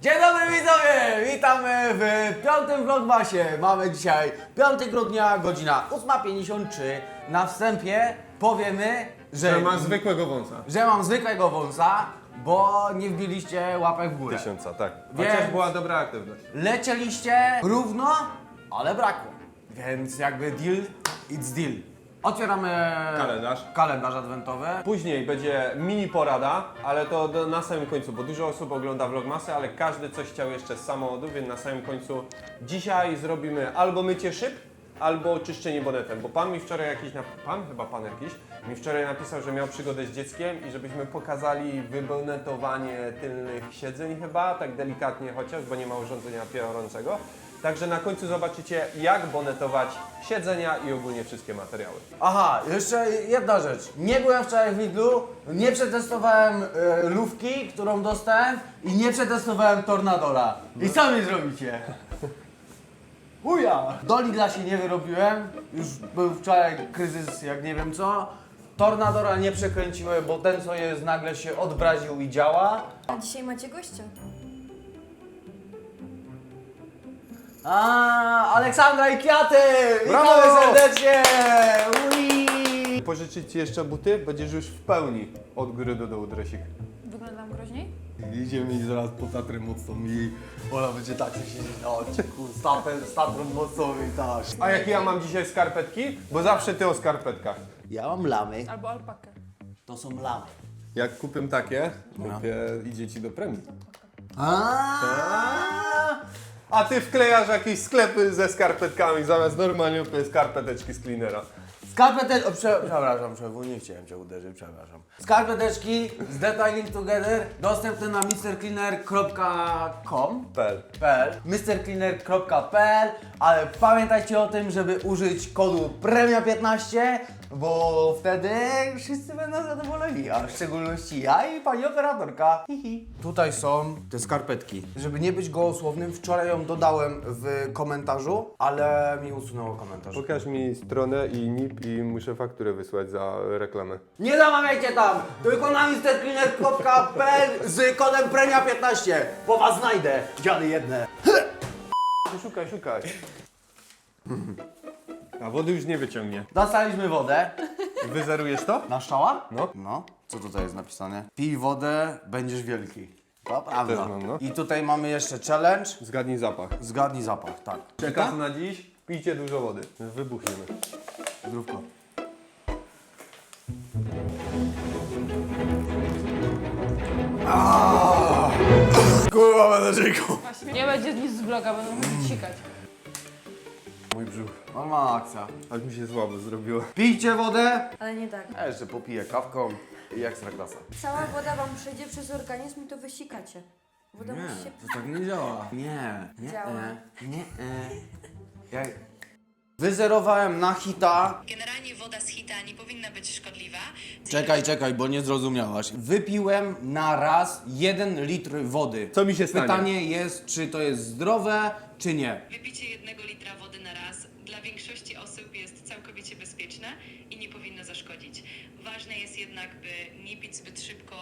Dzień dobry widzowie! Witamy w piątym vlogmasie. Mamy dzisiaj 5 grudnia, godzina 8.53. Na wstępie powiemy, że, Że ma zwykłego wąsa. że mam zwykłego wąsa, bo nie wbiliście łapek w górę. Tysiąca, tak. Więc- Chociaż była dobra aktywność. Lecieliście równo, ale brakło. Więc jakby deal, it's deal. Otwieramy Kalendarz. kalendarz adwentowy. Później będzie mini porada, ale to do, na samym końcu, bo dużo osób ogląda vlogmasy, ale każdy coś chciał jeszcze z samochodu, więc na samym końcu dzisiaj zrobimy albo mycie szyb, albo czyszczenie bonetem, bo pan mi wczoraj jakiś, pan, chyba pan jakiś, mi wczoraj napisał, że miał przygodę z dzieckiem i żebyśmy pokazali wybonetowanie tylnych siedzeń chyba, tak delikatnie chociaż, bo nie ma urządzenia piorącego. Także na końcu zobaczycie, jak bonetować siedzenia i ogólnie wszystkie materiały. Aha, jeszcze jedna rzecz. Nie byłem wczoraj w Lidlu, nie przetestowałem e, lówki, którą dostałem i nie przetestowałem Tornadora. I sami zrobicie. Uja! Do Lidla się nie wyrobiłem, już był wczoraj kryzys jak nie wiem co. Tornadora nie przekręciłem, bo ten co jest nagle się odbraził i działa. A dzisiaj macie gościa. A, Aleksandra i Kwiaty! Witamy Brawo! serdecznie! Ui! Pożyczyć Ci jeszcze buty? Będziesz już w pełni od góry do dołu dresik. Wyglądam groźniej? Idziemy i zaraz po Tatrę mocną i ona będzie tak się siedzieć na odcinku z z Tatrą mocną i tak. A jakie ja mam dzisiaj skarpetki? Bo zawsze Ty o skarpetkach. Ja mam lamy, Albo alpakę. to są lamy. Jak kupię takie, No. mówię, idzie Ci do premii. A A Ty wklejasz jakieś sklepy ze skarpetkami zamiast normalnie skarpeteczki z cleanera. Skarpeteczki, o, prze, przepraszam, przewu, nie chciałem Cię uderzyć, przepraszam. Skarpeteczki z Detailing Together dostępne na mrcleaner.com Pel. .pl, mrcleaner.pl, ale pamiętajcie o tym, żeby użyć kodu PREMIA15, bo wtedy wszyscy będą zadowoleni, a w szczególności ja i pani operatorka. Hihi. Tutaj są te skarpetki. Żeby nie być gołosłownym, wczoraj ją dodałem w komentarzu, ale mi usunęło komentarz. Pokaż mi stronę i NIP i muszę fakturę wysłać za reklamę. Nie zamawiajcie tam, tylko na mrcleaner.pl z kodem PREMIA15, bo was znajdę, dziady jedne. Szukaj, szukaj. A wody już nie wyciągnie. Dostaliśmy wodę. Wyzerujesz to? Na szczała? No. No. Co tutaj jest napisane? Pij wodę, będziesz wielki. To prawda. Też mam, no. I tutaj mamy jeszcze challenge. Zgadnij zapach. Zgadnij zapach, tak. Czekam na dziś, pijcie dużo wody. Wybuchniemy. Zdrówko. Kurwa, będę. Nie będzie nic z vloga, będą musieli sikać. Mój brzuch. Normalna akcja. Aż mi się słabo zrobiło. Pijcie wodę. Ale nie tak. Ja jeszcze popiję kawką i ekstra klasa. Cała woda wam przejdzie przez organizm i to wysikacie. Woda Nie, musi się... to tak nie działa. Nie, nie, Działa. e, nie, e. Ja... Wyzerowałem na hita Generalnie woda z hita nie powinna być szkodliwa. Czekaj, czekaj, bo nie zrozumiałaś. Wypiłem na raz jeden litr wody. Co mi się stanie? Pytanie jest, czy to jest zdrowe, czy nie. Wypicie jednego litra wody na raz dla większości osób jest całkowicie bezpieczne i nie powinno zaszkodzić. Ważne jest jednak, by nie pić zbyt szybko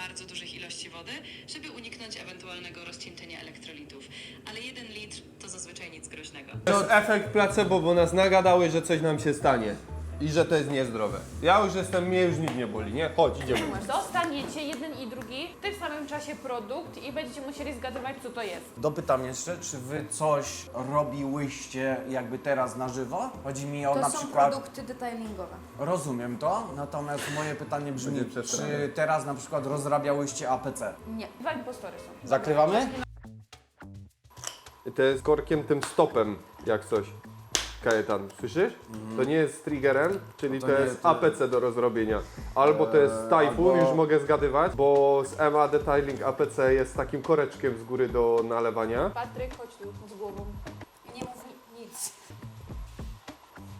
bardzo dużych ilości wody, żeby uniknąć ewentualnego rozcieńczenia elektrolitów. Ale jeden litr to zazwyczaj nic groźnego. To jest efekt placebo, bo nas nagadały, że coś nam się stanie. I że to jest niezdrowe. Ja już jestem, mnie już nic nie boli, nie? Chodź, idziemy. Dostaniecie jeden i drugi w tym samym czasie produkt i będziecie musieli zgadywać, co to jest. Dopytam jeszcze, czy wy coś robiłyście jakby teraz na żywo? Chodzi mi o To na są przykład... produkty detailingowe. Rozumiem to, natomiast moje pytanie brzmi, Będzie przesrane. czy teraz na przykład rozrabiałyście APC? Nie. Dwa impostory są. Zakrywamy? To jest korkiem tym stopem, jak coś. Kajetan, słyszysz? To nie jest triggerem, czyli To to, nie, jest to- APC do rozrobienia. Albo to jest Eee, Typhoon, albo- już mogę zgadywać, bo z EMA Detailing APC jest takim koreczkiem z góry do nalewania. Patryk, chodź tu z głową.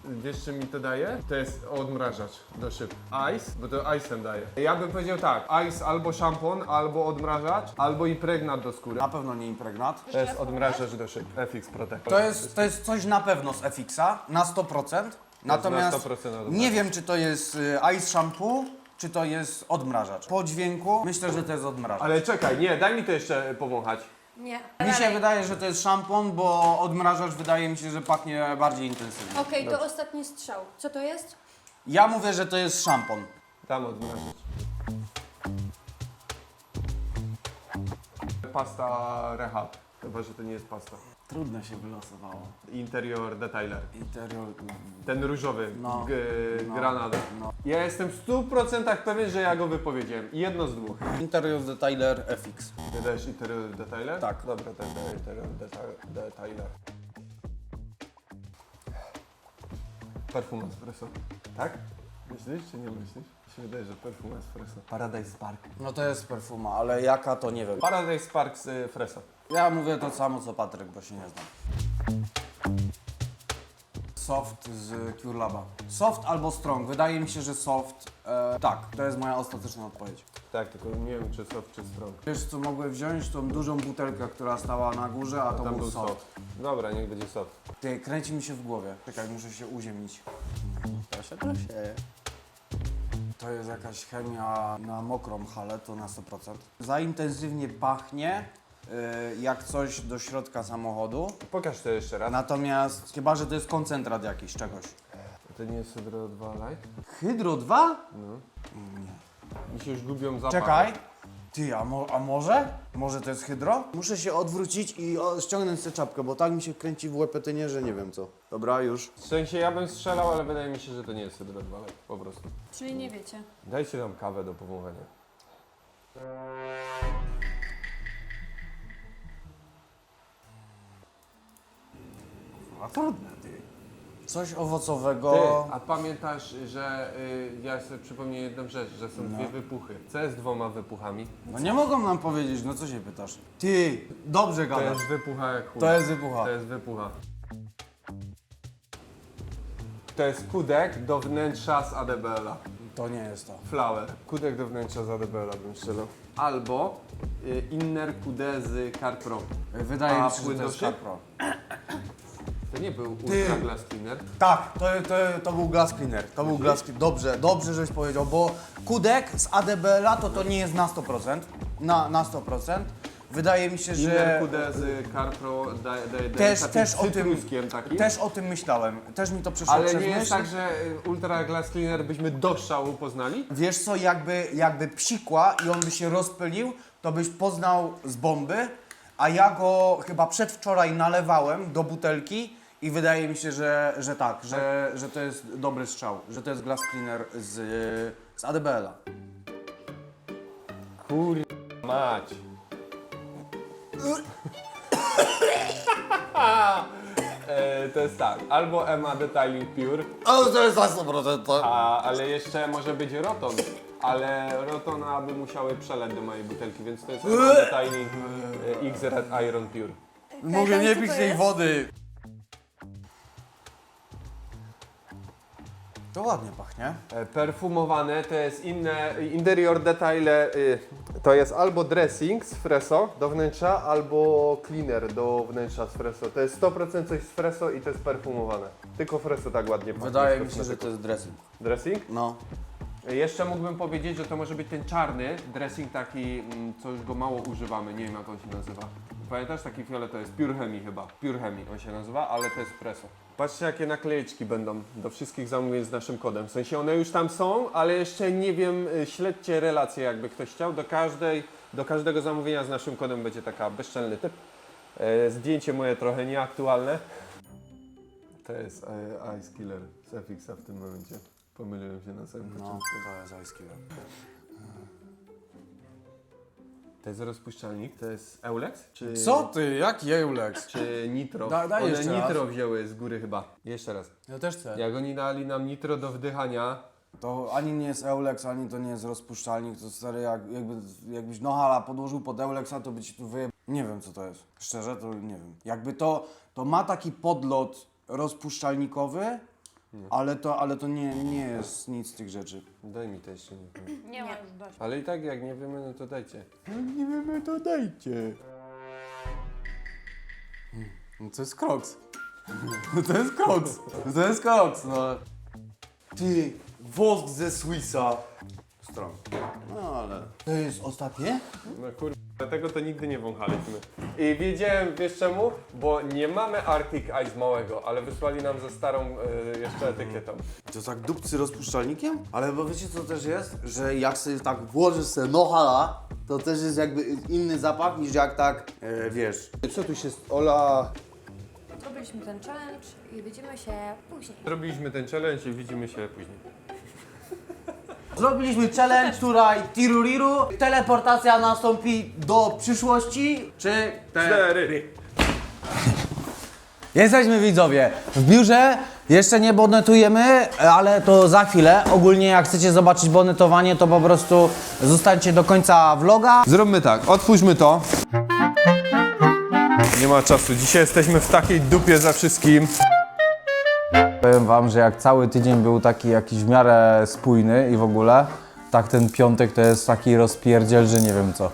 Wiesz, czym mi to daje? To jest odmrażacz do szyb. Ice, bo to ice'em daje. Ja bym powiedział tak, ice albo szampon, albo odmrażacz, albo impregnat do skóry. Na pewno nie impregnat. To jest odmrażacz do szyb. FX Protect. To jest, to jest coś na pewno z FX-a, na 100%. Natomiast 100% odmrażacz. nie wiem, czy to jest y, ice shampoo, czy to jest odmrażacz. Po dźwięku myślę, że to jest odmrażacz. Ale czekaj, nie, daj mi to jeszcze powąchać. Nie. Mi się wydaje, że to jest szampon, bo odmrażacz wydaje mi się, że pachnie bardziej intensywnie. Okej, to ostatni strzał. Co to jest? Ja mówię, że to jest szampon. Tam odmrażać. Pasta Rehab. Chyba, że to nie jest pasta. Trudno się wylosowało. Interior Detailer. Interior... Ten różowy, No. g- No. granada. No. Ja jestem w 100% pewien, że ja go wypowiedziałem. Jedno z dwóch. Interior Detailer FX. Ty dajesz Interior Detailer? Tak. Dobra, daję Interior Deta- Detailer. Perfum espresso. Tak? Myślisz czy nie myślisz? Mi się wydaje, że perfum espresso. Paradise Spark. No to jest perfuma, ale jaka to nie wiem. Paradise Spark z y, Freso. Ja mówię to samo co Patryk, bo się nie znam. Soft z Cure Laba. Soft albo strong. Wydaje mi się, że soft. E, tak, to jest moja ostateczna odpowiedź. Tak, tylko nie wiem czy soft czy strong. Wiesz co mogłem wziąć? Tą dużą butelkę, która stała na górze, a to Tam był, był soft. soft. Dobra, niech będzie soft. Ty, kręci mi się w głowie. Czekaj, muszę się uziemnić. To się, to jest jakaś chemia na mokrą halę, to na 100%. Za intensywnie pachnie, y, jak coś do środka samochodu. Pokaż to jeszcze raz. Natomiast, chyba, że to jest koncentrat jakiś czegoś. To nie jest Hydro 2 Light? Hydro 2? No. Mi się już gubią zapachy. Czekaj. Ty, a, mo a może? Może to jest hydro? Muszę się odwrócić i o, ściągnąć tę czapkę, bo tak mi się kręci w łepetynie, że nie wiem co. Dobra, już. W sensie ja bym strzelał, ale wydaje mi się, że to nie jest Hydro 2 Light. Po prostu. Czyli nie wiecie. Dajcie nam kawę do powąchania. A trudne, ty. Coś Ty, owocowego. a pamiętasz, że y, ja sobie przypomnę jedną rzecz, że są dwie wypuchy. Co jest dwoma wypuchami? No nie mogą nam powiedzieć, no co się pytasz? Ty, dobrze To gadasz. jest wypucha jak chuj. To jest wypucha. To jest wypucha. To jest kudek do wnętrza z ADBL-a. To nie jest to. Flower. Kudek do wnętrza z ADBL-a bym strzelał. Albo y, inner kude z CarPro. Wydaje A mi się, że płyn to do jest szyb? Capro. To nie był Ultra Glass Cleaner. Tak, to, to, to był glass cleaner. To był glass cleaner. Dobrze, dobrze, żeś powiedział, bo kudek z ADBL-a to to nie jest na 100%. Na, na 100%. Wydaje mi się, Inner że kude z CarPro daje, daje, daje też, takim też, o tym, cytruskiem takim. też o tym myślałem. Też mi to przyszło Ale przez nie jest myśl. tak, że y, Ultra Glass Cleaner byśmy do szału poznali? Wiesz co, jakby, jakby psikła i on by się rozpylił, to byś poznał z bomby, a ja go chyba przedwczoraj nalewałem do butelki i wydaje mi się, że, że tak, że, że to jest dobry strzał, że to jest glass cleaner z, z ADBL-a. Kur... mać. e, to jest tak, albo Emma Detailing Pure, O, to jest na 100%. To... a, ale jeszcze może być Roton. Ale Rotona by musiały przeleć do mojej butelki, więc to jest Emma Detailing e, X Red Iron Pure. Mogę Kajtan, nie pić tej jest? wody. To ładnie pachnie. E, Perfumowane to jest inne, interior detaile, y, to jest albo dressing z freso do wnętrza, albo cleaner do wnętrza z freso. To jest 100% coś z freso i to jest perfumowane. Tylko freso tak ładnie pachnie. Wydaje z mi się, że to jest dressing. Dressing? No. Jeszcze mógłbym powiedzieć, że to może być ten czarny dressing taki, mm, co już go mało używamy, nie wiem jak on się nazywa. Pamiętasz taki fiolet, to jest Pure Chemie chyba, Pure Chemie on się nazywa, ale to jest preso. Patrzcie jakie naklejeczki będą do wszystkich zamówień z naszym kodem. W sensie one już tam są, ale jeszcze nie wiem, y, śledźcie relacje jakby ktoś chciał. Do, każdej, do każdego zamówienia z naszym kodem będzie taka bezczelny typ. E, zdjęcie moje trochę nieaktualne. To jest e, Ice Killer z FX w tym momencie. Pomyliłem się na samym No, początku. to jest ice. To jest rozpuszczalnik, to jest Eulex? Czy, Co ty? Jaki Eulex? Czy Nitro? Da- daj One jeszcze Nitro raz. wzięły z góry chyba. Jeszcze raz. Ja też chcę. Jak oni dali nam Nitro do wdychania, To ani nie jest Eulex, ani to nie jest rozpuszczalnik, to stary, jak, jakby, jakbyś Nohala podłożył pod Eulexa, to by ci tu wyje... Nie wiem co to jest. Szczerze, to nie wiem. Jakby to, to ma taki podlot rozpuszczalnikowy, ale to, ale to nie, nie jest nic z tych rzeczy. daj mi to jeszcze nie wiem. Nie ma już dość. Ale i tak jak nie wiemy, no to dajcie. Jak nie wiemy, to dajcie. No to jest Crocs. to jest Crocs. To jest Crocs, no. Ty, wosk ze Swissa. Strong. No ale... To jest ostatnie? No kur... Dlatego to nigdy nie wąchaliśmy. I wiedziałem, wiesz czemu? Bo nie mamy Arctic Ice małego, ale wysłali nam ze starą e, jeszcze etykietą. To tak dupcy rozpuszczalnikiem? Ale bo wiecie co też jest? Że jak sobie tak włożysz sobie nohala, to też jest jakby inny zapach niż jak tak, e, wiesz. Co tu się... Ola... Zrobiliśmy ten challenge i widzimy się później. Zrobiliśmy ten challenge i widzimy się później. Zrobiliśmy challenge, tutaj tiruriru, teleportacja nastąpi do przyszłości, czy Cztery. Jesteśmy widzowie w biurze, jeszcze nie bonetujemy, ale to za chwilę. Ogólnie jak chcecie zobaczyć bonetowanie, to po prostu zostańcie do końca vloga. Zróbmy tak, otwórzmy to. Nie ma czasu, dzisiaj jesteśmy w takiej dupie za wszystkim. Powiem wam, że jak cały tydzień był taki jakiś w miarę spójny i w ogóle, tak ten piątek to jest taki rozpierdziel, że nie wiem co.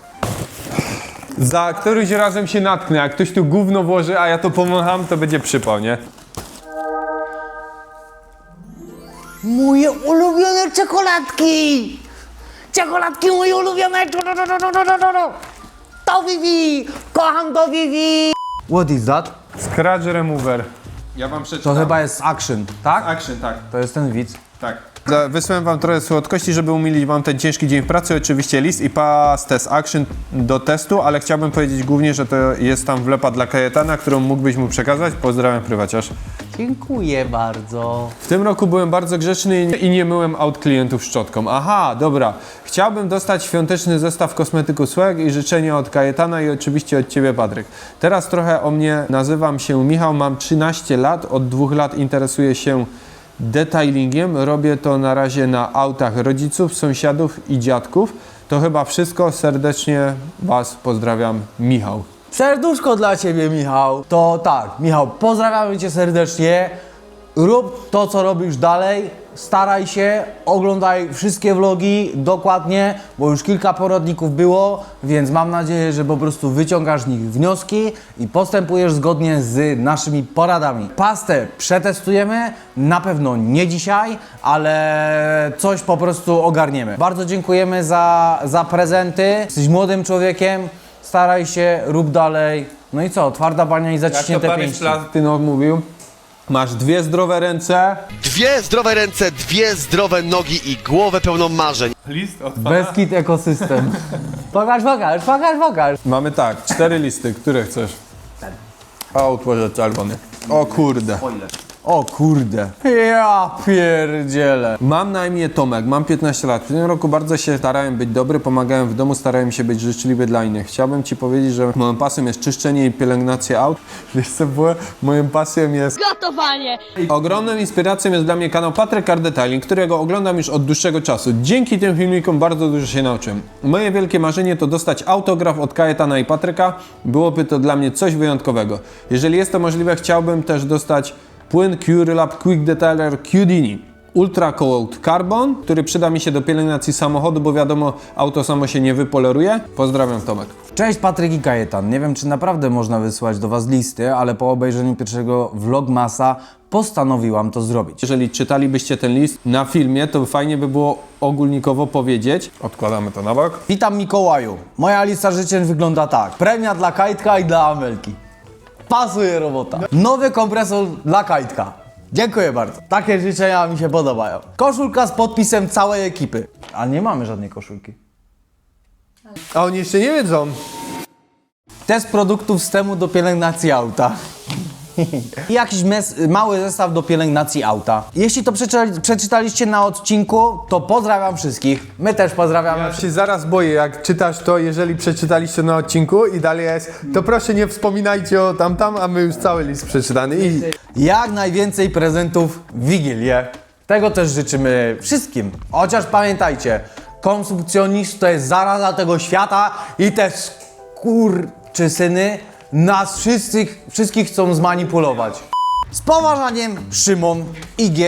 Za któryś razem się natknę, jak ktoś tu gówno włoży, a ja to pomacham, to będzie przypał, nie? Moje ulubione czekoladki! Czekoladki moje ulubione! To Vivi! Kocham to Vivi! What is that? Scratch Remover. Ja wam To przeczytam. chyba jest action, tak? Action, tak. To jest ten widz. Tak. Za- Wysłałem wam trochę słodkości, żeby umilić wam ten ciężki dzień w pracy. Oczywiście list i pas test action do testu, ale chciałbym powiedzieć głównie, że to jest tam wlepa dla Kajetana, którą mógłbyś mu przekazać. Pozdrawiam prywaciarz. Dziękuję bardzo. W tym roku byłem bardzo grzeczny i nie myłem aut klientów szczotką. Aha, dobra. Chciałbym dostać świąteczny zestaw kosmetyku Swag i życzenia od Kajetana i oczywiście od Ciebie, Patryk. Teraz trochę o mnie. Nazywam się Michał, mam 13 lat. Od dwóch lat interesuję się detailingiem. Robię to na razie na autach rodziców, sąsiadów i dziadków. To chyba wszystko. Serdecznie Was pozdrawiam, Michał. Serduszko dla ciebie, Michał. To tak, Michał, pozdrawiamy cię serdecznie. Rób to, co robisz dalej. Staraj się, oglądaj wszystkie vlogi dokładnie, bo już kilka poradników było, więc mam nadzieję, że po prostu wyciągasz z nich wnioski i postępujesz zgodnie z naszymi poradami. Pastę przetestujemy, na pewno nie dzisiaj, ale coś po prostu ogarniemy. Bardzo dziękujemy za, za prezenty. Jesteś młodym człowiekiem, staraj się, rób dalej. No i co, twarda bania i Jak to zaciśnięte Paryż pięści. Latynow mówił, masz dwie zdrowe ręce. Dwie zdrowe ręce, dwie zdrowe nogi i głowę pełną marzeń. List od Beskid ekosystem. pokaż, pokaż, pokaż, pokaż. Mamy tak, cztery listy, które chcesz? A utworzę czerwony. O kurde. O kurde. Ja pierdzielę. Mam na imię Tomek, mam 15 lat. W tym roku bardzo się starałem być dobry, pomagałem w domu, starałem się być życzliwy dla innych. Chciałbym Ci powiedzieć, że moją pasją jest czyszczenie i pielęgnacja aut. Wiesz co było? Moją pasją jest... Gotowanie! Ogromną inspiracją jest dla mnie kanał Patryk Car Detailing, którego oglądam już od dłuższego czasu. Dzięki tym filmikom bardzo dużo się nauczyłem. Moje wielkie marzenie to dostać autograf od Kajetana i Patryka. Byłoby to dla mnie coś wyjątkowego. Jeżeli jest to możliwe, chciałbym też dostać płyn Curelab Quick Detailer Qdini. Ultra Coat Carbon, który przyda mi się do pielęgnacji samochodu, bo wiadomo, auto samo się nie wypoleruje. Pozdrawiam Tomek. Cześć Patryk i Kajetan. Nie wiem, czy naprawdę można wysłać do Was listy, ale po obejrzeniu pierwszego vlogmasa postanowiłam to zrobić. Jeżeli czytalibyście ten list na filmie, to fajnie by było ogólnikowo powiedzieć. Odkładamy to na bok. Witam Mikołaju. Moja lista życzeń wygląda tak. Premia dla Kajtka i dla Amelki. Pasuje robota. Nowy kompresor dla Kajtka. Dziękuję bardzo. Takie życzenia mi się podobają. Koszulka z podpisem całej ekipy. A nie mamy żadnej koszulki. A oni jeszcze nie wiedzą. Test produktów systemu do pielęgnacji auta. I jakiś mes, mały zestaw do pielęgnacji auta. Jeśli to przeczytali, przeczytaliście na odcinku, to pozdrawiam wszystkich. My też pozdrawiamy. Ja się zaraz boję, jak czytasz to, jeżeli przeczytaliście na odcinku i dalej jest, to proszę nie wspominajcie o tam tam, a my już cały list przeczytany i Jak najwięcej prezentów w Wigilię. Tego też życzymy wszystkim. Chociaż pamiętajcie, konsumpcjonizm to jest zaraza tego świata i te skurczysyny nas wszystkich, wszystkich chcą zmanipulować. Z poważaniem Szymon, IG,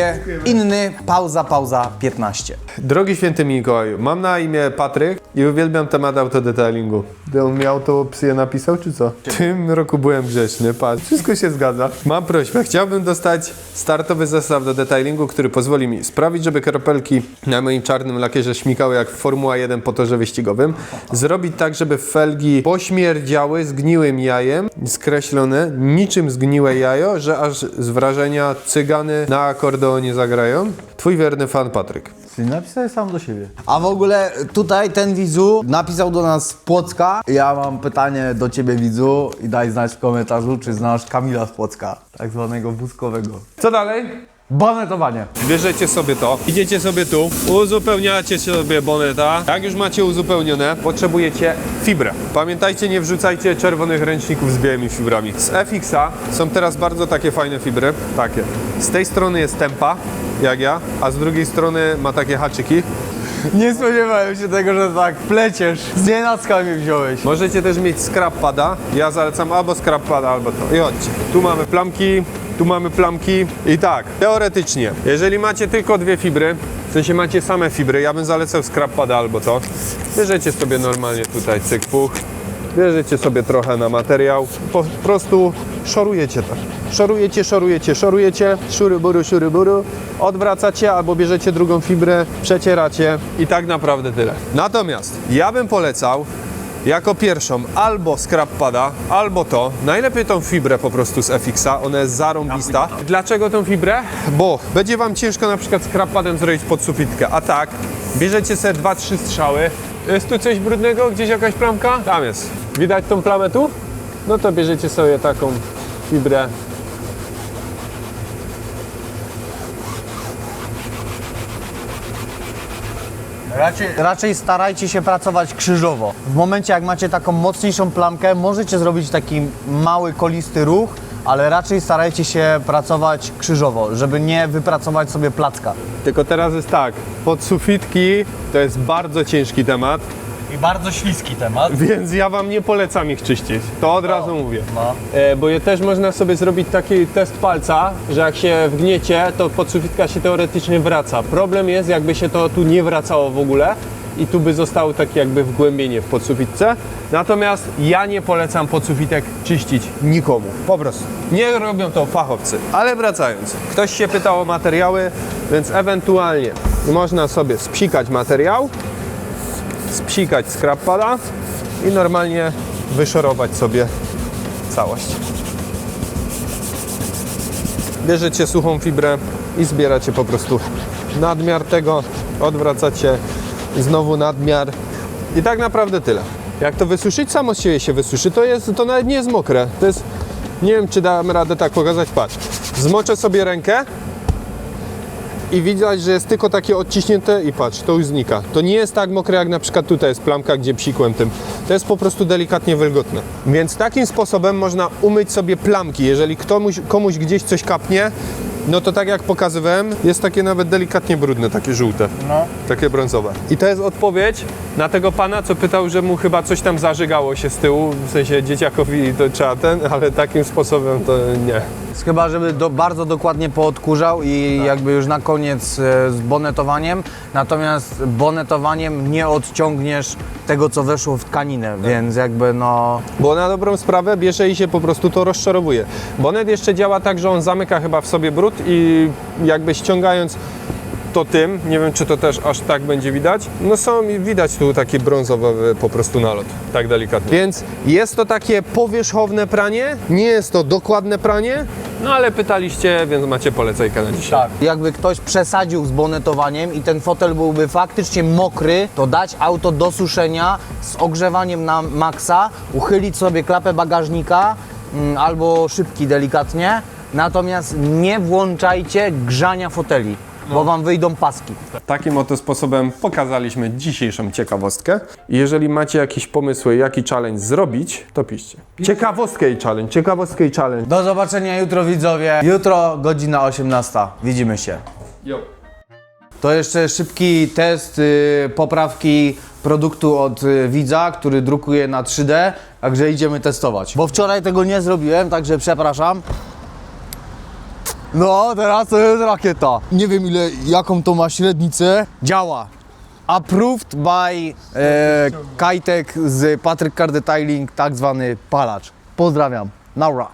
inny, pauza, pauza, 15. Drogi święty Mikołaju, mam na imię Patryk i uwielbiam temat autodetailingu. Gdy on miał, to psy je napisał, czy co? W tym roku byłem grzeczny, patrz, wszystko się zgadza. Mam prośbę, chciałbym dostać startowy zestaw do detailingu, który pozwoli mi sprawić, żeby kropelki na moim czarnym lakierze śmikały jak Formuła 1 po torze wyścigowym. Zrobić tak, żeby felgi pośmierdziały zgniłym jajem, skreślone, niczym zgniłe jajo, że aż z wrażenia cygany na akordeonie zagrają. Twój wierny fan Patryk. Czyli napisałeś sam do siebie. A w ogóle tutaj ten widzu napisał do nas z Płocka. Ja mam pytanie do ciebie widzu i daj znać w komentarzu, czy znasz Kamila z Płocka, tak zwanego wózkowego. Co dalej? Bonetowanie. Bierzecie sobie to, idziecie sobie tu, uzupełniacie sobie boneta. Jak już macie uzupełnione, potrzebujecie fibrę. Pamiętajcie, nie wrzucajcie czerwonych ręczników z białymi fibrami. Z FX-a są teraz bardzo takie fajne fibry, takie. Z tej strony jest tempa, jak ja, a z drugiej strony ma takie haczyki. Nie spodziewałem się tego, że tak pleciesz. Z nienacka mnie wziąłeś. Możecie też mieć scrap pada. Ja zalecam albo scrap pada, albo to. I chodźcie. Tu mamy plamki, tu mamy plamki. I tak, teoretycznie, jeżeli macie tylko dwie fibry, w sensie macie same fibry, ja bym zalecał scrap pada albo to. Bierzecie sobie normalnie tutaj cyk puch. Bierzecie sobie trochę na materiał, po prostu szorujecie to. Szorujecie, szorujecie, szorujecie, szury buru, buru, odwracacie albo bierzecie drugą fibrę, przecieracie i tak naprawdę tyle. Natomiast ja bym polecał jako pierwszą albo scrap pada, albo to. Najlepiej tą fibrę po prostu z FX-a, ona jest zarąbista. Dlaczego tą fibrę? Bo będzie wam ciężko na przykład scrap padem zrobić podsufitkę, a tak bierzecie sobie dwa, trzy strzały. Jest tu coś brudnego? Gdzieś jakaś plamka? Tam jest. Widać tą plamę tu? No to bierzecie sobie taką fibrę Raczej, raczej starajcie się pracować krzyżowo. W momencie jak macie taką mocniejszą plamkę, możecie zrobić taki mały, kolisty ruch, ale raczej starajcie się pracować krzyżowo, żeby nie wypracować sobie placka. Tylko teraz jest tak, podsufitki to jest bardzo ciężki temat, I bardzo śliski temat. więc ja wam nie polecam ich czyścić. To od razu mówię. No. E, bo je też można sobie zrobić taki test palca, że jak się wgniecie, to podsufitka się teoretycznie wraca. Problem jest, jakby się to tu nie wracało w ogóle i tu by zostało takie jakby wgłębienie w podsufitce. Natomiast ja nie polecam podsufitek czyścić nikomu. Po prostu. Nie robią to fachowcy. Ale wracając. Ktoś się pytał o materiały, więc ewentualnie można sobie spsikać materiał, spsikać pada i normalnie wyszorować sobie całość. Bierzecie suchą fibrę i zbieracie po prostu nadmiar tego, odwracacie znowu nadmiar i tak naprawdę tyle. Jak to wysuszyć, samo z siebie się wysuszy, to, jest, to nawet nie jest mokre. To jest, nie wiem czy damy radę tak pokazać, patrz. Zmoczę sobie rękę i widać, że jest tylko takie odciśnięte i patrz, to już znika. To nie jest tak mokre jak na przykład tutaj jest plamka, gdzie psikłem tym. To jest po prostu delikatnie wilgotne. Więc takim sposobem można umyć sobie plamki. Jeżeli komuś, komuś gdzieś coś kapnie, no to tak jak pokazywałem, jest takie nawet delikatnie brudne, takie żółte. No. Takie brązowe. I to jest odpowiedź na tego pana, co pytał, że mu chyba coś tam zażygało się z tyłu, w sensie dzieciakowi to trzeba ten, ale takim sposobem to nie. Chyba, żeby do, bardzo dokładnie poodkurzał i jakby już na koniec e, z bonetowaniem. Natomiast bonetowaniem nie odciągniesz tego, co weszło w tkaninę, więc jakby no... Bo na dobrą sprawę bierze i się po prostu to rozczarowuje. Bonet jeszcze działa tak, że on zamyka chyba w sobie brud i jakby ściągając to tym, nie wiem czy to też aż tak będzie widać, no są widać tu taki brązowy po prostu nalot, tak delikatnie. Więc jest to takie powierzchowne pranie, nie jest to dokładne pranie, no ale pytaliście, więc macie polecajkę na dzisiaj. Tak. Jakby ktoś przesadził z bonetowaniem i ten fotel byłby faktycznie mokry, to dać auto do suszenia z ogrzewaniem na maksa, uchylić sobie klapę bagażnika mm, albo szybki delikatnie. Natomiast nie włączajcie grzania foteli, bo wam wyjdą paski. Takim oto sposobem pokazaliśmy dzisiejszą ciekawostkę. Jeżeli macie jakieś pomysły, jaki challenge zrobić, to piszcie. Ciekawostkę i challenge, ciekawostkę i challenge. Do zobaczenia jutro widzowie. Jutro godzina 18. Widzimy się. To jeszcze szybki test y, poprawki produktu od y, widza, który drukuje na 3D, także idziemy testować. Bo wczoraj tego nie zrobiłem, także przepraszam. No, teraz to jest rakieta. Nie wiem ile, jaką to ma średnicę. Działa. Approved by e, Kajtek z Patryk Car Detailing, tak zwany palacz. Pozdrawiam. Naura.